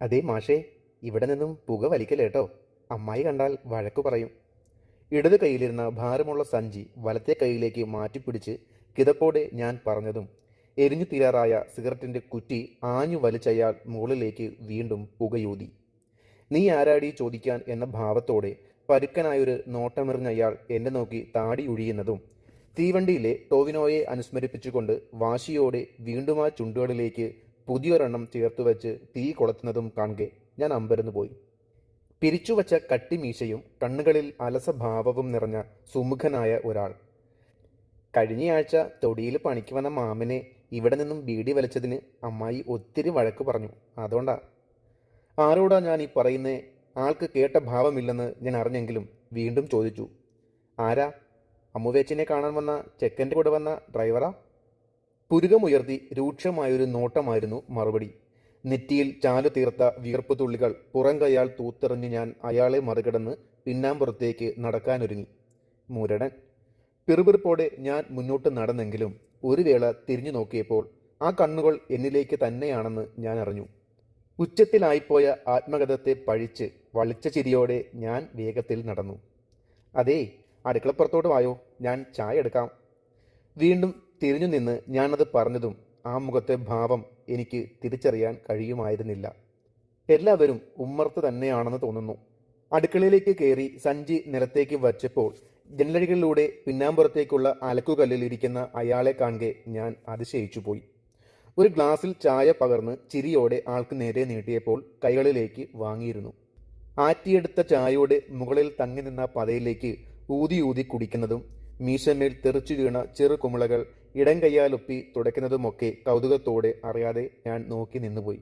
അതേ മാഷേ ഇവിടെ നിന്നും പുക വലിക്കലേട്ടോ അമ്മായി കണ്ടാൽ വഴക്കു പറയും. ഇടത് കൈയിലിരുന്ന ഭാരമുള്ള സഞ്ചി വലത്തെ കൈയിലേക്ക് മാറ്റിപ്പിടിച്ച് കിതപ്പോടെ ഞാൻ പറഞ്ഞതും എരിഞ്ഞു തീരാറായ സിഗരറ്റിന്റെ കുറ്റി ആഞ്ഞു വലിച്ചയാൾ മുകളിലേക്ക് വീണ്ടും പുകയൂതി. നീ ആരാടി ചോദിക്കാൻ എന്ന ഭാവത്തോടെ പരുക്കനായൊരു നോട്ടമെറിഞ്ഞയാൾ എന്നെ നോക്കി താടി ഒഴിയുന്നതും തീവണ്ടിയിലെ ടോവിനോയെ അനുസ്മരിപ്പിച്ചുകൊണ്ട് വാശിയോടെ വീണ്ടും ആ ചുണ്ടുകളിലേക്ക് പുതിയൊരെണ്ണം ചേർത്ത് വെച്ച് തീ കൊളുത്തുന്നതും കാണെ ഞാൻ അമ്പരന്നു പോയി. പിരിച്ചുവച്ച കട്ടിമീശയും കണ്ണുകളിൽ അലസഭാവവും നിറഞ്ഞ സുമുഖനായ ഒരാൾ. കഴിഞ്ഞയാഴ്ച തൊടിയിൽ പണിക്ക് വന്ന മാമനെ ഇവിടെ നിന്നും ബീഡി വലിച്ചതിന് അമ്മായി ഒത്തിരി വഴക്ക് പറഞ്ഞു. അതുകൊണ്ടാ. ആരോടാ ഞാൻ ഈ പറയുന്നേ? ആൾക്ക് കേട്ട ഭാവമില്ലെന്ന് ഞാൻ അറിഞ്ഞെങ്കിലും വീണ്ടും ചോദിച്ചു. ആരാ? അമ്മുവേച്ചിനെ കാണാൻ വന്ന ചെക്കന്റെ കൂടെ വന്ന ഡ്രൈവറാ? പുരുകമുയർത്തി രൂക്ഷമായൊരു നോട്ടമായിരുന്നു മറുപടി. നെറ്റിയിൽ ചാലു തീർത്ത വിയർപ്പ് തുള്ളികൾ പുറം കൈയാൽ തൂത്തെറിഞ്ഞ് ഞാൻ അയാളെ മറികടന്ന് പിന്നാമ്പുറത്തേക്ക് നടക്കാനൊരുങ്ങി. മുരടൻ. പിറുപിറുപ്പോടെ ഞാൻ മുന്നോട്ട് നടന്നെങ്കിലും ഒരു വേള തിരിഞ്ഞു നോക്കിയപ്പോൾ ആ കണ്ണുകൾ എന്നിലേക്ക് തന്നെയാണെന്ന് ഞാൻ അറിഞ്ഞു. ഉച്ചത്തിലായിപ്പോയ ആത്മകഥത്തെ പഴിച്ച് വളിച്ച ചിരിയോടെ ഞാൻ വേഗത്തിൽ നടന്നു. അതേ അടുക്കളപ്പുറത്തോട്ട് വായോ. ഞാൻ ചായ എടുക്കാം. വീണ്ടും തിരിഞ്ഞു നിന്ന് ഞാനത് പറഞ്ഞതും ആ മുഖത്തെ ഭാവം എനിക്ക് തിരിച്ചറിയാൻ കഴിയുമായിരുന്നില്ല. എല്ലാവരും ഉമ്മർത്ത് തന്നെയാണെന്ന് തോന്നുന്നു. അടുക്കളയിലേക്ക് കയറി സഞ്ചി നിലത്തേക്ക് വച്ചപ്പോൾ ജനലഴികളിലൂടെ പിന്നാമ്പുറത്തേക്കുള്ള അലക്കുകല്ലിൽ ഇരിക്കുന്ന അയാളെ കാണുകെ ഞാൻ അതിശയിച്ചു പോയി ഒരു ഗ്ലാസ്സിൽ ചായ പകർന്ന് ചിരിയോടെ ആൾക്ക് നേരെ നീട്ടിയപ്പോൾ കൈകളിലേക്ക് വാങ്ങിയിരുന്നു. ആറ്റിയെടുത്ത ചായയോടെ മുകളിൽ തങ്ങി നിന്ന പതയിലേക്ക് ഊതി ഊതി കുടിക്കുന്നതും മീശമേൽ തെറിച്ചു വീണ ചെറു കുമിളകൾ ഇടം കയ്യാലൊപ്പി തുടയ്ക്കുന്നതുമൊക്കെ കൗതുകത്തോടെ അറിയാതെ ഞാൻ നോക്കി നിന്നുപോയി.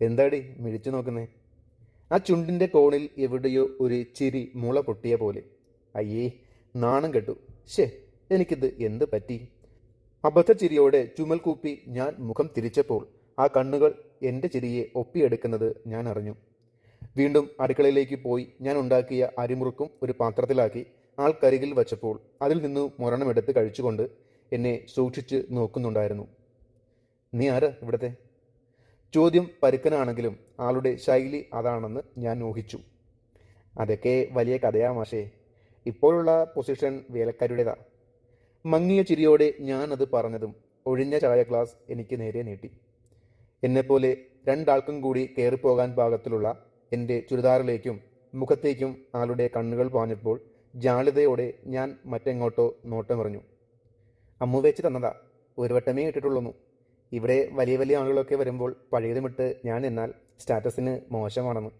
എന്താടി മിഴിച്ചു നോക്കുന്നേ? ആ ചുണ്ടിന്റെ കോണിൽ എവിടെയോ ഒരു ചിരി മുള പൊട്ടിയ പോലെ. അയ്യേ നാണം കെട്ടു. ഷേ എനിക്കിത് എന്ത് പറ്റി? അബദ്ധച്ചിരിയോടെ ചുമൽ കൂപ്പി ഞാൻ മുഖം തിരിച്ചപ്പോൾ ആ കണ്ണുകൾ എന്റെ ചിരിയെ ഒപ്പിയെടുക്കുന്നത് ഞാൻ അറിഞ്ഞു. വീണ്ടും അടുക്കളയിലേക്ക് പോയി ഞാൻ ഉണ്ടാക്കിയ അരിമുറുക്കും ഒരു പാത്രത്തിലാക്കി ആൾക്കരികിൽ വച്ചപ്പോൾ അതിൽ നിന്ന് മുരണമെടുത്ത് കഴിച്ചുകൊണ്ട് എന്നെ സൂക്ഷിച്ച് നോക്കുന്നുണ്ടായിരുന്നു. നീ ആര് ഇവിടത്തെ? ചോദ്യം പരുക്കനാണെങ്കിലും ആളുടെ ശൈലി അതാണെന്ന് ഞാൻ ഊഹിച്ചു. അതൊക്കെ വലിയ കഥയാ മാഷേ. ഇപ്പോഴുള്ള പൊസിഷൻ വേലക്കാരുടേതാ മങ്ങിയ ചിരിയോടെ ഞാൻ അത് പറഞ്ഞതും ഒഴിഞ്ഞ ചായ ഗ്ലാസ് എനിക്ക് നേരെ നീട്ടി. എന്നെപ്പോലെ രണ്ടാൾക്കും കൂടി കയറിപ്പോകാൻ പാകത്തിലുള്ള എന്റെ ചുരിദാറിലേക്കും മുഖത്തേക്കും ആളുടെ കണ്ണുകൾ പാഞ്ഞപ്പോൾ ജാളിതയോടെ ഞാൻ മറ്റെങ്ങോട്ടോ നോട്ടമെറിഞ്ഞു. അമ്മു വെച്ച് തന്നതാ. ഒരു വട്ടമേ ഇട്ടിട്ടുള്ളൂ ഇവിടെ വലിയ വലിയ ആളുകളൊക്കെ വരുമ്പോൾ പഴയതുമിട്ട് ഞാൻ എന്നാൽ സ്റ്റാറ്റസിന് മോശമാണെന്ന്.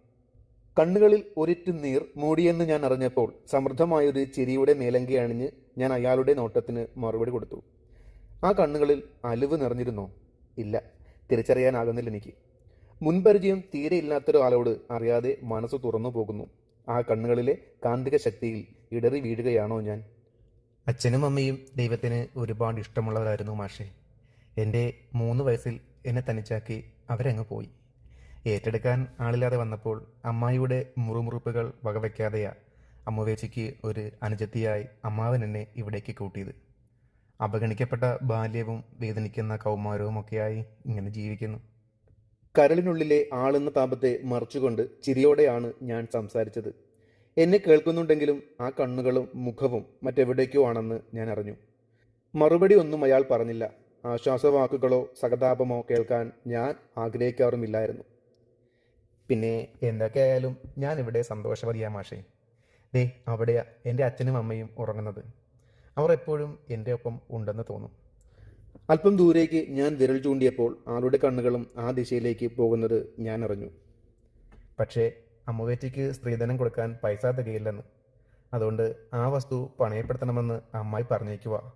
കണ്ണുകളിൽ ഒരിറ്റ് നീർ മൂടിയെന്ന് ഞാൻ അറിഞ്ഞപ്പോൾ സമൃദ്ധമായൊരു ചിരിയുടെ മേലങ്കി അണിഞ്ഞ് ഞാൻ അയാളുടെ നോട്ടത്തിന് മറുപടി കൊടുത്തു. ആ കണ്ണുകളിൽ അലിവ് നിറഞ്ഞിരുന്നോ? ഇല്ല. തിരിച്ചറിയാനാകുന്നില്ല എനിക്ക്. മുൻപരിചയം തീരെ ഇല്ലാത്തൊരാളോട് അറിയാതെ മനസ്സ് തുറന്നു പോകുന്നു. ആ കണ്ണുകളിലെ കാന്തിക ശക്തിയിൽ ഇടറി വീഴുകയാണോ ഞാൻ? അച്ഛനും അമ്മയും ദൈവത്തിന് ഒരുപാട് ഇഷ്ടമുള്ളവരായിരുന്നു മാഷെ. എന്റെ മൂന്ന് വയസ്സിൽ എന്നെ തനിച്ചാക്കി അവരങ്ങ് പോയി. ഏറ്റെടുക്കാൻ ആളില്ലാതെ വന്നപ്പോൾ അമ്മായിയുടെ മുറുമുറുപ്പുകൾ വകവയ്ക്കാതെയാ അമ്മുവേച്ചിക്ക് ഒരു അനുജത്തിയായി അമ്മാവൻ എന്നെ ഇവിടേക്ക് കൂട്ടിയത്. അവഗണിക്കപ്പെട്ട ബാല്യവും വേദനിക്കുന്ന കൗമാരവും ഒക്കെയായി ഇങ്ങനെ ജീവിക്കുന്നു. കരളിനുള്ളിലെ ആളെന്ന താപത്തെ മറച്ചുകൊണ്ട് ചിരിയോടെയാണ് ഞാൻ സംസാരിച്ചത്. എന്നെ കേൾക്കുന്നുണ്ടെങ്കിലും ആ കണ്ണുകളും മുഖവും മറ്റെവിടേക്കോ ആണെന്ന് ഞാൻ അറിഞ്ഞു. മറുപടി ഒന്നും അയാൾ പറഞ്ഞില്ല. ആശ്വാസവാക്കുകളോ സഹതാപമോ കേൾക്കാൻ ഞാൻ ആഗ്രഹിക്കാറുമില്ലായിരുന്നു. പിന്നെ എന്തൊക്കെയായാലും ഞാൻ ഇവിടെ സന്തോഷവതിയാ മാഷേ. ദേ അവിടെയാ എന്റെ അച്ഛനും അമ്മയും ഉറങ്ങുന്നത്. അവർ എപ്പോഴും എന്റെ ഒപ്പം ഉണ്ടെന്ന് തോന്നും. അല്പം ദൂരേക്ക് ഞാൻ വിരൽ ചൂണ്ടിയപ്പോൾ ആളുടെ കണ്ണുകളും ആ ദിശയിലേക്ക് പോകുന്നത് ഞാൻ അറിഞ്ഞു. പക്ഷേ അമ്മുവേറ്റിക്ക് സ്ത്രീധനം കൊടുക്കാൻ പൈസ തികയില്ലെന്ന് അതുകൊണ്ട് ആ വസ്തു പണയപ്പെടുത്തണമെന്ന് അമ്മായി പറഞ്ഞേക്കുക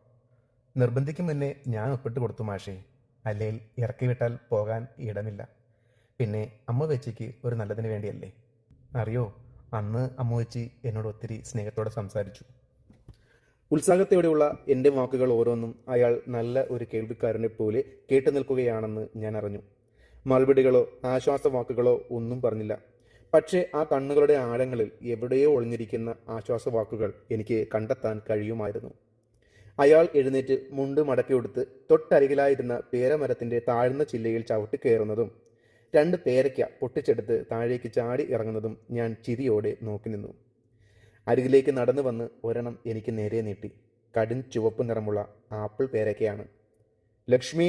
നിർബന്ധിക്കും മുന്നേ ഞാൻ ഒപ്പിട്ട് കൊടുത്തു മാഷേ. അല്ലെങ്കിൽ ഇറക്കി വിട്ടാൽ പോകാൻ ഇടമില്ല. പിന്നെ അമ്മ വെച്ചിക്ക് ഒരു നല്ലതിന് വേണ്ടിയല്ലേ? അറിയോ അന്ന് അമ്മ വെച്ചി എന്നോട് ഒത്തിരി സ്നേഹത്തോടെ സംസാരിച്ചു. ഉത്സാഹത്തോടെയുള്ള എന്റെ വാക്കുകൾ ഓരോന്നും അയാൾ നല്ല ഒരു കേൾവിക്കാരനെ പോലെ കേട്ടു നിൽക്കുകയാണെന്ന് ഞാൻ അറിഞ്ഞു. മറുപടികളോ ആശ്വാസവാക്കുകളോ ഒന്നും പറഞ്ഞില്ല. പക്ഷേ ആ കണ്ണുകളുടെ ആഴങ്ങളിൽ എവിടെയോ ഒളിഞ്ഞിരിക്കുന്ന ആശ്വാസവാക്കുകൾ എനിക്ക് കണ്ടെത്താൻ കഴിയുമായിരുന്നു. അയാൾ എഴുന്നേറ്റ് മുണ്ട് മടക്കിയെടുത്ത് തൊട്ടരികിലായിരുന്ന പേരമരത്തിന്റെ താഴ്ന്ന ചില്ലയിൽ ചവിട്ടി കയറുന്നതും രണ്ട് പേരയ്ക്ക പൊട്ടിച്ചെടുത്ത് താഴേക്ക് ചാടി ഇറങ്ങുന്നതും ഞാൻ ചിരിയോടെ നോക്കി നിന്നു. അരികിലേക്ക് നടന്നു വന്ന് ഒരെണ്ണം എനിക്ക് നേരെ നീട്ടി. കടും ചുവപ്പ് നിറമുള്ള ആപ്പിൾ പേരയ്ക്കയാണ്. ലക്ഷ്മി!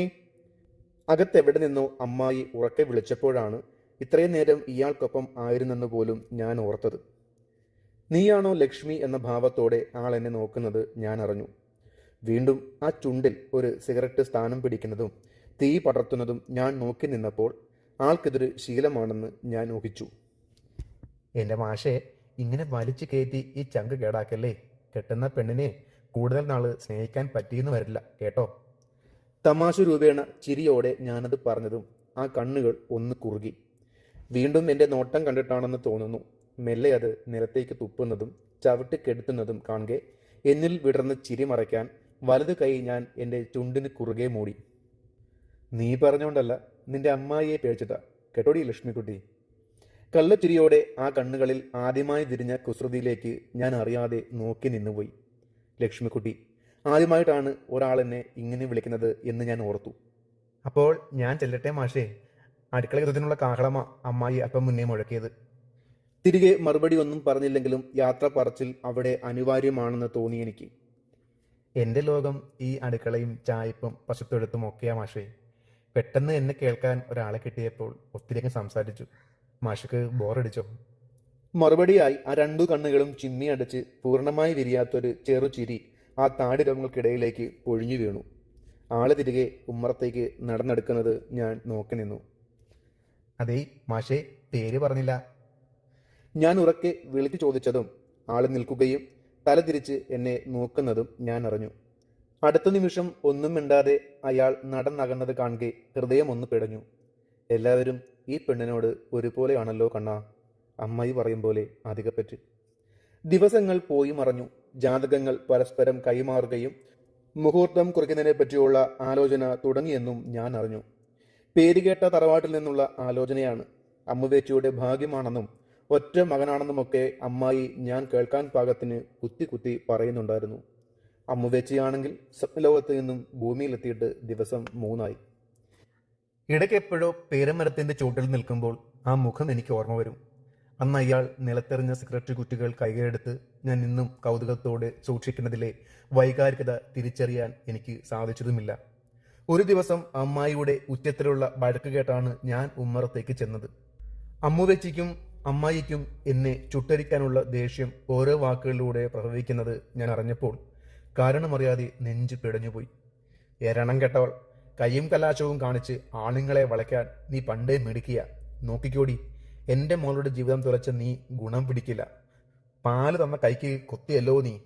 അകത്തെവിടെ നിന്നോ അമ്മായി ഉറക്കെ വിളിച്ചപ്പോഴാണ് ഇത്രയും നേരം ഇയാൾക്കൊപ്പം ആയിരുന്നെന്ന് പോലും ഞാൻ ഓർത്തത്. നീയാണോ ലക്ഷ്മി എന്ന ഭാവത്തോടെ ആൾ എന്നെ നോക്കുന്നത് ഞാൻ അറിഞ്ഞു. വീണ്ടും ആ ചുണ്ടിൽ ഒരു സിഗരറ്റ് സ്ഥാനം പിടിക്കുന്നതും തീ പടർത്തുന്നതും ഞാൻ നോക്കി നിന്നപ്പോൾ ആൾക്കിതൊരു ശീലമാണെന്ന് ഞാൻ ഊഹിച്ചു. എന്റെ മാഷെ ഇങ്ങനെ വലിച്ചു കയറ്റി ഈ ചങ്ക് കേടാക്കല്ലേ? കെട്ടുന്ന പെണ്ണിനെ കൂടുതൽ നാൾ സ്നേഹിക്കാൻ പറ്റിയെന്ന് വരില്ല കേട്ടോ? തമാശ രൂപേണ ചിരിയോടെ ഞാനത് പറഞ്ഞതും ആ കണ്ണുകൾ ഒന്ന് കുറുകി. വീണ്ടും എന്റെ നോട്ടം കണ്ടിട്ടാണെന്ന് തോന്നുന്നു. മെല്ലെ അത് നിലത്തേക്ക് തുപ്പുന്നതും ചവിട്ടി കെടുത്തുന്നതും കാണുക. എന്നിൽ വിടർന്ന് ചിരി മറയ്ക്കാൻ വലതു കൈ ഞാൻ എന്റെ ചുണ്ടിന് കുറുകെ മൂടി. നീ പറഞ്ഞോണ്ടല്ല നിന്റെ അമ്മായിയെ പേടിച്ചതാ. കേട്ടോടി ലക്ഷ്മിക്കുട്ടി? കള്ളച്ചിരിയോടെ ആ കണ്ണുകളിൽ ആദ്യമായി തിരിഞ്ഞ കുസൃതിയിലേക്ക് ഞാൻ അറിയാതെ നോക്കി നിന്നുപോയി. ലക്ഷ്മിക്കുട്ടി ആദ്യമായിട്ടാണ് ഒരാൾ എന്നെ ഇങ്ങനെ വിളിക്കുന്നത് എന്ന് ഞാൻ ഓർത്തു. അപ്പോൾ ഞാൻ ചെല്ലട്ടെ മാഷേ? അടുക്കള യുദ്ധത്തിനുള്ള കാഹളമ അമ്മായി അപ്പം മുന്നേ മുഴക്കിയത്. തിരികെ മറുപടി ഒന്നും പറഞ്ഞില്ലെങ്കിലും യാത്ര പറച്ചിൽ അവിടെ അനിവാര്യമാണെന്ന് തോന്നി എനിക്ക്. എന്റെ ലോകം ഈ അടുക്കളയും ചായപ്പും പശുത്തൊഴുത്തും ഒക്കെയാ മാഷേ. പെട്ടെന്ന് എന്നെ കേൾക്കാൻ ഒരാളെ കിട്ടിയപ്പോൾ ഒത്തിരിയങ്ങ് സംസാരിച്ചു. മാഷക്ക് ബോറടിച്ചോ? മറുപടിയായി ആ രണ്ടു കണ്ണുകളും ചിമ്മി അടച്ച് പൂർണമായി വിരിയാത്തൊരു ചെറു ചിരി ആ താടിരങ്ങൾക്കിടയിലേക്ക് പൊഴിഞ്ഞു വീണു. ആൾ തിരികെ ഉമ്മറത്തേക്ക് നടന്നെടുക്കുന്നത് ഞാൻ നോക്കി നിന്നു. അതേ മാഷേ പേര് പറഞ്ഞില്ല. ഞാൻ ഉറക്കെ വിളിച്ചു ചോദിച്ചതും ആൾ നിൽക്കുകയും തലതിരിച്ച് എന്നെ നോക്കുന്നതും ഞാൻ അറിഞ്ഞു. അടുത്ത നിമിഷം ഒന്നും മിണ്ടാതെ അയാൾ നടന്നകന്നത് കാണുകെ ഹൃദയം ഒന്ന് പിടഞ്ഞു. എല്ലാവരും ഈ പെണ്ണിനോട് ഒരുപോലെയാണല്ലോ കണ്ണാ അമ്മായി പറയും പോലെ അധികപ്പറ്റ് ദിവസങ്ങൾ പോയി മറഞ്ഞു. ജാതകങ്ങൾ പരസ്പരം കൈമാറുകയും മുഹൂർത്തം കുറിക്കുന്നതിനെ പറ്റിയുള്ള ആലോചന തുടങ്ങിയെന്നും ഞാൻ അറിഞ്ഞു. പേരുകേട്ട തറവാട്ടിൽ നിന്നുള്ള ആലോചനയാണ് അമ്മുവേച്ചിയുടെ ഭാഗ്യമാണെന്നും ഒറ്റ മകനാണെന്നുമൊക്കെ അമ്മായി ഞാൻ കേൾക്കാൻ പാകത്തിന് കുത്തി കുത്തി പറയുന്നുണ്ടായിരുന്നു. അമ്മുവേച്ചിയാണെങ്കിൽ സ്വപ്നലോകത്ത് നിന്നും ഭൂമിയിലെത്തിയിട്ട് ദിവസം മൂന്നായി. ഇടയ്ക്ക് എപ്പോഴോ പേരമരത്തിന്റെ ചൂട്ടിൽ നിൽക്കുമ്പോൾ ആ മുഖം എനിക്ക് ഓർമ്മ വരും. അന്ന് അയാൾ നിലത്തെറിഞ്ഞ സിഗരറ്റ് കുറ്റികൾ കൈകെടുത്ത് ഞാൻ ഇന്നും കൗതുകത്തോടെ സൂക്ഷിക്കുന്നതിലെ വൈകാരികത തിരിച്ചറിയാൻ എനിക്ക് സാധിച്ചതുമില്ല. ഒരു ദിവസം അമ്മായിയുടെ ഉച്ചത്തിലുള്ള വഴക്ക് കേട്ടാണ് ഞാൻ ഉമ്മറത്തേക്ക് ചെന്നത്. അമ്മുവെച്ചിക്കും അമ്മായിക്കും എന്നെ ചുട്ടരിക്കാനുള്ള ദേഷ്യം ഓരോ വാക്കുകളിലൂടെ പ്രവഹിക്കുന്നത് ഞാൻ അറിഞ്ഞപ്പോൾ കാരണമറിയാതെ നെഞ്ച് പിടഞ്ഞുപോയി. എരണം കെട്ടവൾ കയ്യും കലാശവും കാണിച്ച് ആണുങ്ങളെ വളയ്ക്കാൻ നീ പണ്ടേ മിടുക്കിയ. നോക്കിക്കോടി എന്റെ മോളുടെ ജീവിതം തുലച്ച നീ ഗുണം പിടിക്കില്ല. പാൽ തന്ന കൈക്ക് കൊത്തിയല്ലോ നീ.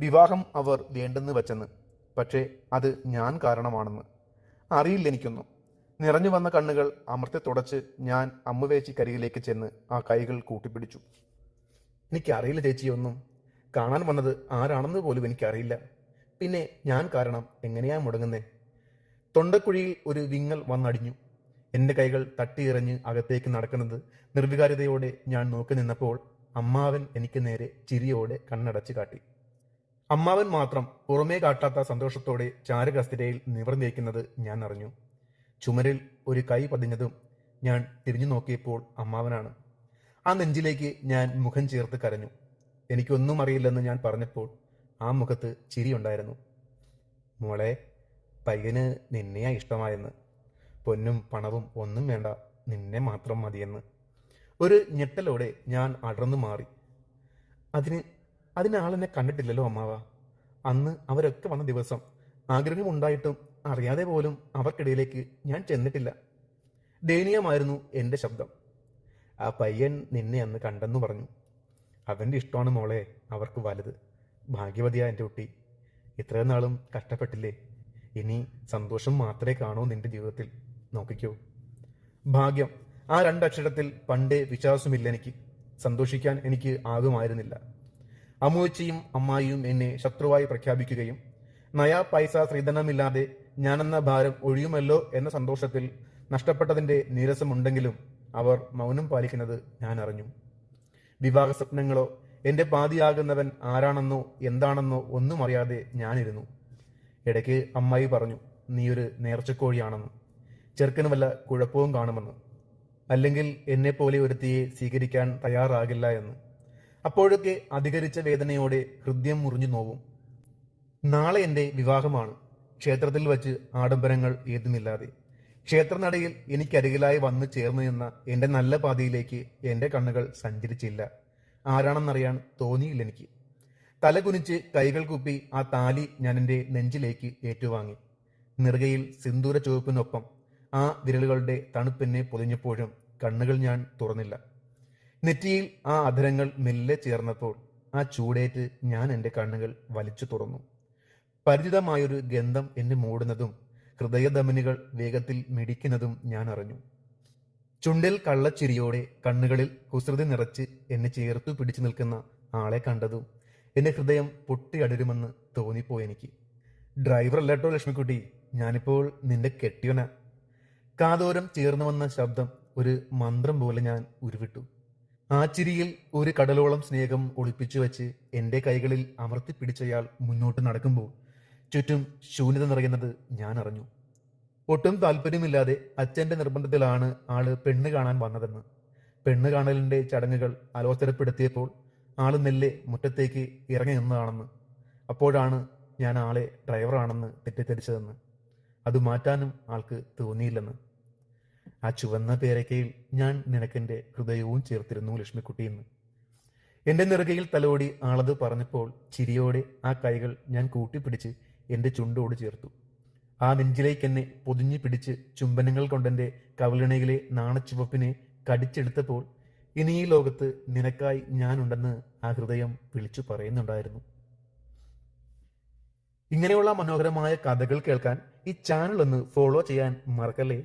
വിവാഹം അവർ വേണ്ടെന്ന് വെച്ചെന്ന്. പക്ഷേ അത് ഞാൻ കാരണമാണെന്ന്. അറിയില്ല എനിക്കൊന്നും. നിറഞ്ഞു വന്ന കണ്ണുകൾ അമർത്തി തുടച്ച് ഞാൻ അമ്മുവേച്ചി കരികിലേക്ക് ചെന്ന് ആ കൈകൾ കൂട്ടിപ്പിടിച്ചു. എനിക്കറിയില്ല ചേച്ചിയൊന്നും കാണാൻ വന്നത് ആരാണെന്ന് പോലും എനിക്കറിയില്ല. പിന്നെ ഞാൻ കാരണം എങ്ങനെയാ മുടങ്ങുന്നേ? തൊണ്ടക്കുഴിയിൽ ഒരു വിങ്ങൽ വന്നടിഞ്ഞു. എന്റെ കൈകൾ തട്ടിയിറഞ്ഞ് അകത്തേക്ക് നടക്കുന്നത് നിർവികാര്യതയോടെ ഞാൻ നോക്കി നിന്നപ്പോൾ അമ്മാവൻ എനിക്ക് നേരെ ചിരിയോടെ കണ്ണടച്ച് കാട്ടി. അമ്മാവൻ മാത്രം പുറമേ കാട്ടാത്ത സന്തോഷത്തോടെ ചാരകസ്ഥിരയിൽ നിവർന്നേക്കുന്നത് ഞാൻ അറിഞ്ഞു. ചുമരിൽ ഒരു കൈ പതിഞ്ഞതും ഞാൻ തിരിഞ്ഞു നോക്കിയപ്പോൾ അമ്മാവനാണ്. ആ നെഞ്ചിലേക്ക് ഞാൻ മുഖം ചേർത്ത് കരഞ്ഞു. എനിക്കൊന്നും അറിയില്ലെന്ന് ഞാൻ പറഞ്ഞപ്പോൾ ആ മുഖത്ത് ചിരിയുണ്ടായിരുന്നു. മോളെ പയ്യന് നിന്നെയാ ഇഷ്ടമായെന്ന്. പൊന്നും പണവും ഒന്നും വേണ്ട. നിന്നെ മാത്രം മതിയെന്ന്. ഒരു ഞെട്ടലോടെ ഞാൻ അടർന്നു മാറി. അതിന് അതിന് ആളെന്നെ കണ്ടിട്ടില്ലല്ലോ അമ്മാവ. അന്ന് അവരൊക്കെ വന്ന ദിവസം ആഗ്രഹമുണ്ടായിട്ടും അറിയാതെ പോലും അവർക്കിടയിലേക്ക് ഞാൻ ചെന്നിട്ടില്ല. ദയനീയമായിരുന്നു എന്റെ ശബ്ദം. ആ പയ്യൻ നിന്നെ അന്ന് കണ്ടെന്ന് പറഞ്ഞു. അവന്റെ ഇഷ്ടമാണ് മോളെ അവർക്ക് വലുത്. ഭാഗ്യവതിയാ എന്റെ കുട്ടി. ഇത്രയും നാളും കഷ്ടപ്പെട്ടില്ലേ? ഇനി സന്തോഷം മാത്രമേ കാണൂ നിന്റെ ജീവിതത്തിൽ. നോക്കിക്കോ. ഭാഗ്യം. ആ രണ്ടക്ഷരത്തിൽ പണ്ടേ വിശ്വാസമില്ല എനിക്ക്. സന്തോഷിക്കാൻ എനിക്ക് ആകുമായിരുന്നില്ല. അമ്മൂച്ചിയും അമ്മായിയും എന്നെ ശത്രുവായി പ്രഖ്യാപിക്കുകയും നയാ പൈസ ശ്രീധനമില്ലാതെ ഞാനെന്ന ഭാരം ഒഴിയുമല്ലോ എന്ന സന്തോഷത്തിൽ നഷ്ടപ്പെട്ടതിന്റെ നീരസമുണ്ടെങ്കിലും അവർ മൗനം പാലിക്കുന്നത് ഞാൻ അറിഞ്ഞു. വിവാഹ സ്വപ്നങ്ങളോ എന്റെ പാതിയാകുന്നവൻ ആരാണെന്നോ എന്താണെന്നോ ഒന്നും അറിയാതെ ഞാനിരുന്നു. ഇടയ്ക്ക് അമ്മായി പറഞ്ഞു നീയൊരു നേർച്ചക്കോഴിയാണെന്ന്. ചെറുക്കന് വല്ല കുഴപ്പവും കാണുമെന്ന്. അല്ലെങ്കിൽ എന്നെപ്പോലെ ഒരുത്തിയെ സ്വീകരിക്കാൻ തയ്യാറാകില്ല എന്ന്. അപ്പോഴൊക്കെ അധികരിച്ച വേദനയോടെ ഹൃദയം മുറിഞ്ഞു നോവും. നാളെ എന്റെ വിവാഹമാണ്. ക്ഷേത്രത്തിൽ വച്ച് ആഡംബരങ്ങൾ ഏതുമില്ലാതെ. ക്ഷേത്രനടയിൽ എനിക്കരികിലായി വന്നു ചേർന്നു നിന്ന എന്റെ നല്ല പാതയിലേക്ക് എന്റെ കണ്ണുകൾ സഞ്ചരിച്ചില്ല. ആരാണെന്നറിയാൻ തോന്നിയില്ല എനിക്ക്. തല കുനിച്ച് കൈകൾ കുപ്പി ആ താലി ഞാൻ എന്റെ നെഞ്ചിലേക്ക് ഏറ്റുവാങ്ങി. നിറുകയിൽ സിന്ദൂര ചുവപ്പിനൊപ്പം ആ വിരലുകളുടെ തണുപ്പെന്നെ പൊതിഞ്ഞപ്പോഴും കണ്ണുകൾ ഞാൻ തുറന്നില്ല. നെറ്റിയിൽ ആ അധരങ്ങൾ മെല്ലെ ചേർന്നപ്പോൾ ആ ചൂടേറ്റ് ഞാൻ എന്റെ കണ്ണുകൾ വലിച്ചു തുറന്നു. പരിചിതമായൊരു ഗന്ധം എന്നെ മൂടുന്നതും ഹൃദയധമനികൾ വേഗത്തിൽ മിടിക്കുന്നതും ഞാൻ അറിഞ്ഞു. ചുണ്ടിൽ കള്ളച്ചിരിയോടെ കണ്ണുകളിൽ കുസൃതി നിറച്ച് എന്നെ ചേർത്തു പിടിച്ചു നിൽക്കുന്ന ആളെ കണ്ടതും എന്റെ ഹൃദയം പൊട്ടിയടരുമെന്ന് തോന്നിപ്പോയി എനിക്ക്. ഡ്രൈവർ അല്ലട്ടോ ലക്ഷ്മിക്കുട്ടി? ഞാനിപ്പോൾ നിന്റെ കെട്ടിയന. കാതോരം ചേർന്നു വന്ന ശബ്ദം ഒരു മന്ത്രം പോലെ ഞാൻ ഉരുവിട്ടു. ആ ചിരിയിൽ ഒരു കടലോളം സ്നേഹം ഒളിപ്പിച്ചു വെച്ച് എന്റെ കൈകളിൽ അമർത്തി പിടിച്ചയാൾ മുന്നോട്ട് നടക്കുമ്പോൾ ചുറ്റും ശൂന്യത നിറയുന്നത് ഞാൻ അറിഞ്ഞു. ഒട്ടും താല്പര്യമില്ലാതെ അച്ഛന്റെ നിർബന്ധത്തിലാണ് ആൾ പെണ്ണ് കാണാൻ വന്നതെന്ന്. പെണ്ണ് കാണലിന്റെ ചടങ്ങുകൾ അലോസരപ്പെടുത്തിയപ്പോൾ ആൾ നെല്ലെ മുറ്റത്തേക്ക് ഇറങ്ങി നിന്നതാണെന്ന്. അപ്പോഴാണ് ഞാൻ ആളെ ഡ്രൈവറാണെന്ന് തെറ്റിദ്ധരിച്ചതെന്ന്. അത് മാറ്റാനും ആൾക്ക് തോന്നിയില്ലെന്ന്. ആ ചുവന്ന പേരക്കയിൽ ഞാൻ നിനക്കെന്റെ ഹൃദയവും ചേർത്തിരുന്നു ലക്ഷ്മിക്കുട്ടി എന്ന്. എന്റെ നിറുകയിൽ തലോടി ആളത് പറഞ്ഞപ്പോൾ ചിരിയോടെ ആ കൈകൾ ഞാൻ കൂട്ടിപ്പിടിച്ച് എന്റെ ചുണ്ടോട് ചേർത്തു. ആ നെഞ്ചിലേക്ക് എന്നെ പൊതിഞ്ഞു പിടിച്ച് ചുംബനങ്ങൾ കൊണ്ടെന്റെ കവലിണയിലെ നാണച്ചുവപ്പിനെ കടിച്ചെടുത്തപ്പോൾ ഇനി ഈ ലോകത്ത് നിനക്കായി ഞാനുണ്ടെന്ന് ആ ഹൃദയം വിളിച്ചു പറയുന്നുണ്ടായിരുന്നു. ഇങ്ങനെയുള്ള മനോഹരമായ കഥകൾ കേൾക്കാൻ ഈ ചാനൽ ഒന്ന് ഫോളോ ചെയ്യാൻ മറക്കല്ലേ?